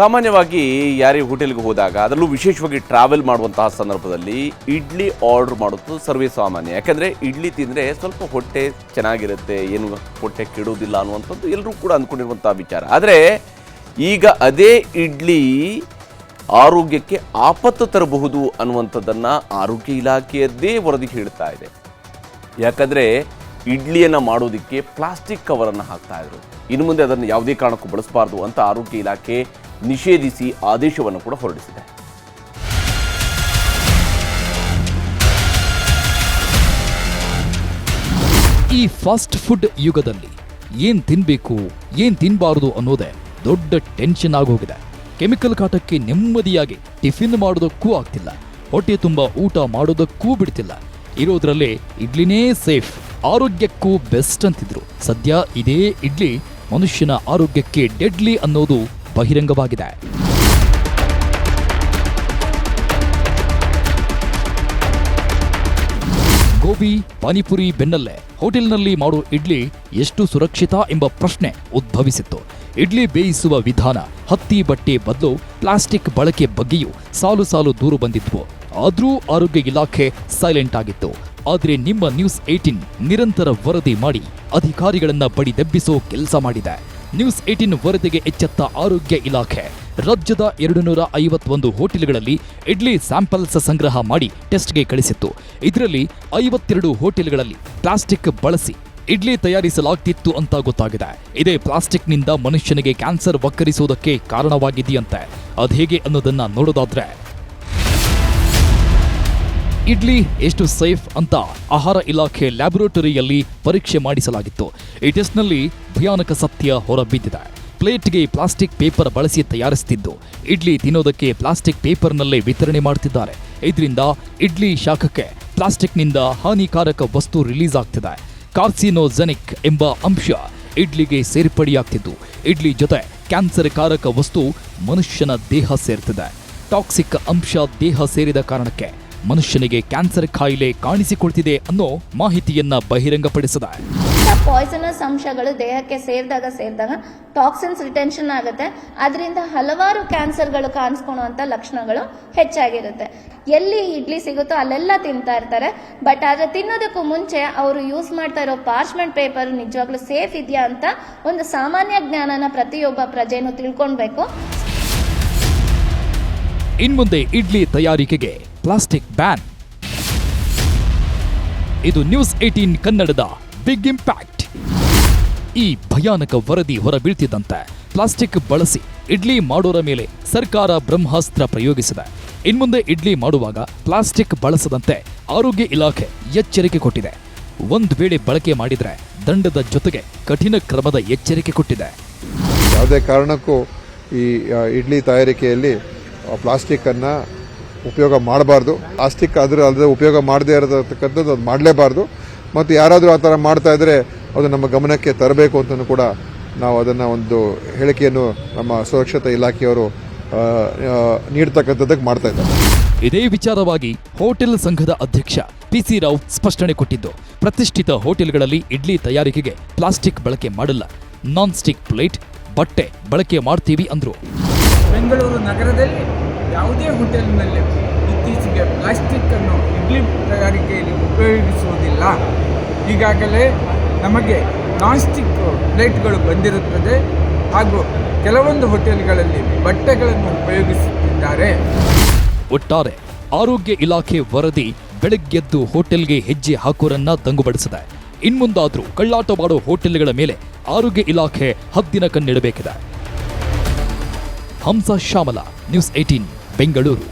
ಸಾಮಾನ್ಯವಾಗಿ ಯಾರೇ ಹೋಟೆಲ್ಗೆ ಹೋದಾಗ ಅದರಲ್ಲೂ ವಿಶೇಷವಾಗಿ ಟ್ರಾವೆಲ್ ಮಾಡುವಂತಹ ಸಂದರ್ಭದಲ್ಲಿ ಇಡ್ಲಿ ಆರ್ಡರ್ ಮಾಡೋದು ಸರ್ವೇ ಸಾಮಾನ್ಯ. ಯಾಕಂದರೆ ಇಡ್ಲಿ ತಿಂದರೆ ಸ್ವಲ್ಪ ಹೊಟ್ಟೆ ಚೆನ್ನಾಗಿರುತ್ತೆ, ಏನು ಹೊಟ್ಟೆ ಕೆಡುವುದಿಲ್ಲ ಅನ್ನುವಂಥದ್ದು ಎಲ್ಲರೂ ಕೂಡ ಅಂದ್ಕೊಂಡಿರುವಂಥ ವಿಚಾರ. ಆದರೆ ಈಗ ಅದೇ ಇಡ್ಲಿ ಆರೋಗ್ಯಕ್ಕೆ ಆಪತ್ತು ತರಬಹುದು ಅನ್ನುವಂಥದ್ದನ್ನು ಆರೋಗ್ಯ ಇಲಾಖೆಯದ್ದೇ ವರದಿ ಹೇಳ್ತಾ ಇದೆ. ಯಾಕಂದರೆ ಇಡ್ಲಿಯನ್ನು ಮಾಡೋದಕ್ಕೆ ಪ್ಲಾಸ್ಟಿಕ್ ಕವರನ್ನು ಹಾಕ್ತಾ ಇದ್ರು. ಇನ್ನು ಮುಂದೆ ಅದನ್ನು ಯಾವುದೇ ಕಾರಣಕ್ಕೂ ಬಳಸಬಾರ್ದು ಅಂತ ಆರೋಗ್ಯ ಇಲಾಖೆ ನಿಷೇಧಿಸಿ ಆದೇಶವನ್ನು ಕೂಡ ಹೊರಡಿಸಿದೆ. ಈ ಫಾಸ್ಟ್ ಫುಡ್ ಯುಗದಲ್ಲಿ ಏನ್ ತಿನ್ಬೇಕು, ಏನ್ ತಿನ್ಬಾರದು ಅನ್ನೋದೇ ದೊಡ್ಡ ಟೆನ್ಷನ್ ಆಗೋಗಿದೆ. ಕೆಮಿಕಲ್ ಕಾಟಕ್ಕೆ ನೆಮ್ಮದಿಯಾಗಿ ಟಿಫಿನ್ ಮಾಡೋದಕ್ಕೂ ಆಗ್ತಿಲ್ಲ. ಹೊಟ್ಟೆ ತುಂಬ ಊಟ ಮಾಡೋದಕ್ಕೂ ಬಿಡ್ತಿಲ್ಲ. ಇರೋದ್ರಲ್ಲೇ ಇಡ್ಲಿನೇ ಸೇಫ್, ಆರೋಗ್ಯಕ್ಕೂ ಬೆಸ್ಟ್ ಅಂತಿದ್ರು. ಸದ್ಯ ಇದೇ ಇಡ್ಲಿ, ಮನುಷ್ಯನ ಆರೋಗ್ಯಕ್ಕೆ ಡೆಡ್ಲಿ ಅನ್ನೋದು ಬಹಿರಂಗವಾಗಿದೆ. ಗೋಬಿ, ಪಾನಿಪುರಿ, ಬೆನ್ನಲ್ಲೇ. ಹೋಟೆಲ್ನಲ್ಲಿ ಮಾಡೋ ಇಡ್ಲಿ ಎಷ್ಟು ಸುರಕ್ಷಿತ ಎಂಬ ಪ್ರಶ್ನೆ ಉದ್ಭವಿಸಿತ್ತು. ಇಡ್ಲಿ ಬೇಯಿಸುವ ವಿಧಾನ ಹತ್ತಿ ಬಟ್ಟೆ ಬದಲು ಪ್ಲಾಸ್ಟಿಕ್ ಬಳಕೆ ಬಗ್ಗೆಯೂ ಸಾಲು ಸಾಲು ದೂರು ಬಂದಿದ್ವು ಆದರೂ ಆರೋಗ್ಯ ಇಲಾಖೆ ಸೈಲೆಂಟ್ ಆಗಿತ್ತು. ಆದರೆ ನಿಮ್ಮ ನ್ಯೂಸ್ ಏಯ್ಟೀನ್ ನಿರಂತರ ವರದಿ ಮಾಡಿ ಅಧಿಕಾರಿಗಳನ್ನ ಬಡಿದೆಬ್ಬಿಸೋ ಕೆಲಸ ಮಾಡಿದೆ. ನ್ಯೂಸ್ ಏಟೀನ್ ವರದಿಗೆ ಎಚ್ಚೆತ್ತ ಆರೋಗ್ಯ ಇಲಾಖೆ. ರಾಜ್ಯದ ಎರಡು ನೂರ ಐವತ್ತೊಂದು ಹೋಟೆಲ್ಗಳಲ್ಲಿ ಇಡ್ಲಿ ಸ್ಯಾಂಪಲ್ಸ್ ಸಂಗ್ರಹ ಮಾಡಿ ಟೆಸ್ಟ್ಗೆ ಕಳಿಸಿತ್ತು. ಇದರಲ್ಲಿ ಐವತ್ತೆರಡು ಹೋಟೆಲ್ಗಳಲ್ಲಿ ಪ್ಲಾಸ್ಟಿಕ್ ಬಳಸಿ ಇಡ್ಲಿ ತಯಾರಿಸಲಾಗ್ತಿತ್ತು ಅಂತ ಗೊತ್ತಾಗಿದೆ. ಇದೇ ಪ್ಲಾಸ್ಟಿಕ್ನಿಂದ ಮನುಷ್ಯನಿಗೆ ಕ್ಯಾನ್ಸರ್ ವಕ್ಕರಿಸುವುದಕ್ಕೆ ಕಾರಣವಾಗಿದೆಯಂತೆ. ಅದ್ಹೇಗೆ ಅನ್ನೋದನ್ನ ನೋಡೋದಾದ್ರೆ ಇಡ್ಲಿ ಎಷ್ಟು ಸೇಫ್ ಅಂತ ಆಹಾರ ಇಲಾಖೆ ಲ್ಯಾಬೊರೇಟರಿಯಲ್ಲಿ ಪರೀಕ್ಷೆ ಮಾಡಿಸಲಾಗಿತ್ತು. ಈ ಟೆಸ್ಟ್ನಲ್ಲಿ ಭಯಾನಕ ಸತ್ಯ ಹೊರಬಿದ್ದಿದೆ. ಪ್ಲೇಟ್ಗೆ ಪ್ಲಾಸ್ಟಿಕ್ ಪೇಪರ್ ಬಳಸಿ ತಯಾರಿಸುತ್ತಿದ್ದು, ಇಡ್ಲಿ ತಿನ್ನೋದಕ್ಕೆ ಪ್ಲಾಸ್ಟಿಕ್ ಪೇಪರ್ನಲ್ಲೇ ವಿತರಣೆ ಮಾಡುತ್ತಿದ್ದಾರೆ ಇದರಿಂದ ಇಡ್ಲಿ ಶಾಖಕ್ಕೆ ಪ್ಲಾಸ್ಟಿಕ್ನಿಂದ ಹಾನಿಕಾರಕ ವಸ್ತು ರಿಲೀಸ್ ಆಗ್ತಿದೆ. ಕಾರ್ಸಿನೋಜೆನಿಕ್ ಎಂಬ ಅಂಶ ಇಡ್ಲಿಗೆ ಸೇರ್ಪಡೆಯಾಗ್ತಿದ್ದು. ಇಡ್ಲಿ ಜೊತೆ ಕ್ಯಾನ್ಸರ್ ಕಾರಕ ವಸ್ತು ಮನುಷ್ಯನ ದೇಹ ಸೇರ್ತಿದೆ. ಟಾಕ್ಸಿಕ್ ಅಂಶ ದೇಹ ಸೇರಿದ ಕಾರಣಕ್ಕೆ ಮನುಷ್ಯನಿಗೆ ಕ್ಯಾನ್ಸರ್ ಕಾಯಿಲೆ ಕಾಣಿಸಿಕೊಳ್ತಿದೆ ಅನ್ನೋ ಮಾಹಿತಿಯನ್ನ ಬಹಿರಂಗಪಡಿಸಿದೆ. ಪಾಯ್ಸನಸ್ ಅಂಶಗಳು ದೇಹಕ್ಕೆ ಸೇರಿದಾಗ ಸೇರಿದಾಗ ಟಾಕ್ಸಿನ್ಸ್ ರಿಟೆನ್ಷನ್ ಆಗುತ್ತೆ. ಅದರಿಂದ ಹಲವಾರು ಕ್ಯಾನ್ಸರ್ಗಳು ಕಾಣಿಸ್ಕೊಳ್ಳುವಂಥ ಲಕ್ಷಣಗಳು ಹೆಚ್ಚಾಗಿರುತ್ತೆ. ಎಲ್ಲಿ ಇಡ್ಲಿ ಸಿಗುತ್ತೋ ಅಲ್ಲೆಲ್ಲ ತಿಂತಾ ಇರ್ತಾರೆ. ಬಟ್ ಆದರೆ ತಿನ್ನೋದಕ್ಕೂ ಮುಂಚೆ ಅವರು ಯೂಸ್ ಮಾಡ್ತಾ ಇರೋ ಪಾರ್ಚ್ಮೆಂಟ್ ಪೇಪರ್ ನಿಜವಾಗ್ಲೂ ಸೇಫ್ ಇದೆಯಾ ಅಂತ ಒಂದು ಸಾಮಾನ್ಯ ಜ್ಞಾನನ ಪ್ರತಿಯೊಬ್ಬ ಪ್ರಜೆನೂ ತಿಳ್ಕೊಳ್ಬೇಕು. ಇನ್ಮುಂದೆ ಇಡ್ಲಿ ತಯಾರಿಕೆಗೆ ಪ್ಲಾಸ್ಟಿಕ್ ಬ್ಯಾನ್. ಇದು ನ್ಯೂಸ್ ಏಟೀನ್ ಕನ್ನಡದ ಬಿಗ್ ಇಂಪ್ಯಾಕ್ಟ್. ಈ ಭಯಾನಕ ವರದಿ ಹೊರಬೀಳ್ತಿದ್ದಂತೆ ಪ್ಲಾಸ್ಟಿಕ್ ಬಳಸಿ ಇಡ್ಲಿ ಮಾಡೋರ ಮೇಲೆ ಸರ್ಕಾರ ಬ್ರಹ್ಮಾಸ್ತ್ರ ಪ್ರಯೋಗಿಸಿದೆ. ಇನ್ಮುಂದೆ ಇಡ್ಲಿ ಮಾಡುವಾಗ ಪ್ಲಾಸ್ಟಿಕ್ ಬಳಸದಂತೆ ಆರೋಗ್ಯ ಇಲಾಖೆ ಎಚ್ಚರಿಕೆ ಕೊಟ್ಟಿದೆ. ಒಂದು ವೇಳೆ ಬಳಕೆ ಮಾಡಿದರೆ ದಂಡದ ಜೊತೆಗೆ ಕಠಿಣ ಕ್ರಮದ ಎಚ್ಚರಿಕೆ ಕೊಟ್ಟಿದೆ. ಯಾವುದೇ ಕಾರಣಕ್ಕೂ ಈ ಇಡ್ಲಿ ತಯಾರಿಕೆಯಲ್ಲಿ ಪ್ಲಾಸ್ಟಿಕ್ಕನ್ನು ಉಪಯೋಗ ಮಾಡಬಾರ್ದು. ಪ್ಲಾಸ್ಟಿಕ್ ಅದರ ಅಲ್ಲದೆ ಉಪಯೋಗ ಮಾಡದೇ ಇರತಕ್ಕಂಥದ್ದು ಅದು ಮಾಡಲೇಬಾರ್ದು. ಮತ್ತು ಯಾರಾದರೂ ಆ ಥರ ಮಾಡ್ತಾ ಇದ್ದರೆ ಅದು ನಮ್ಮ ಗಮನಕ್ಕೆ ತರಬೇಕು ಅಂತಲೂ ಕೂಡ ನಾವು ಅದನ್ನು ಒಂದು ಹೇಳಿಕೆಯನ್ನು ನಮ್ಮ ಸುರಕ್ಷತಾ ಇಲಾಖೆಯವರು ನೀಡ್ತಕ್ಕಂಥದ್ದಕ್ಕೆ ಮಾಡ್ತಾ ಇದ್ದಾರೆ. ಇದೇ ವಿಚಾರವಾಗಿ ಹೋಟೆಲ್ ಸಂಘದ ಅಧ್ಯಕ್ಷ ಪಿಸಿ ರಾವ್ ಸ್ಪಷ್ಟನೆ ಕೊಟ್ಟಿದ್ದು ಪ್ರತಿಷ್ಠಿತ ಹೋಟೆಲ್ಗಳಲ್ಲಿ ಇಡ್ಲಿ ತಯಾರಿಕೆಗೆ ಪ್ಲಾಸ್ಟಿಕ್ ಬಳಕೆ ಮಾಡಲ್ಲ ನಾನ್ ಸ್ಟಿಕ್ ಪ್ಲೇಟ್ ಬಟ್ಟೆ ಬಳಕೆ ಮಾಡ್ತೀವಿ ಅಂದ್ರು. ಬೆಂಗಳೂರು ನಗರದಲ್ಲಿ ಯಾವುದೇ ಹೋಟೆಲ್ನಲ್ಲಿ ಇತ್ತೀಚೆಗೆ ಪ್ಲಾಸ್ಟಿಕ್ಕನ್ನು ಇಡ್ಲಿ ತಯಾರಿಕೆಯಲ್ಲಿ ಉಪಯೋಗಿಸುವುದಿಲ್ಲ. ಈಗಾಗಲೇ ನಮಗೆ ನಾನ್ಸ್ಟಿಕ್ ಪ್ಲೇಟ್ಗಳು ಬಂದಿರುತ್ತದೆ ಹಾಗೂ ಕೆಲವೊಂದು ಹೋಟೆಲ್ಗಳಲ್ಲಿ ಬಟ್ಟೆಗಳನ್ನು ಉಪಯೋಗಿಸುತ್ತಿದ್ದಾರೆ. ಒಟ್ಟಾರೆ ಆರೋಗ್ಯ ಇಲಾಖೆ ವರದಿ ಬೆಳಗ್ಗೆದ್ದು ಹೋಟೆಲ್ಗೆ ಹೆಜ್ಜೆ ಹಾಕೋರನ್ನ ತಂಗುಬಡಿಸಿದೆ. ಇನ್ಮುಂದಾದರೂ ಕಳ್ಳಾಟ ಮಾಡೋ ಹೋಟೆಲ್ಗಳ ಮೇಲೆ ಆರೋಗ್ಯ ಇಲಾಖೆ ಹದ್ದಿನ ಕಣ್ಣಿಡಬೇಕಿದೆ. Hamsa Shyamala, news eighteen Bengaluru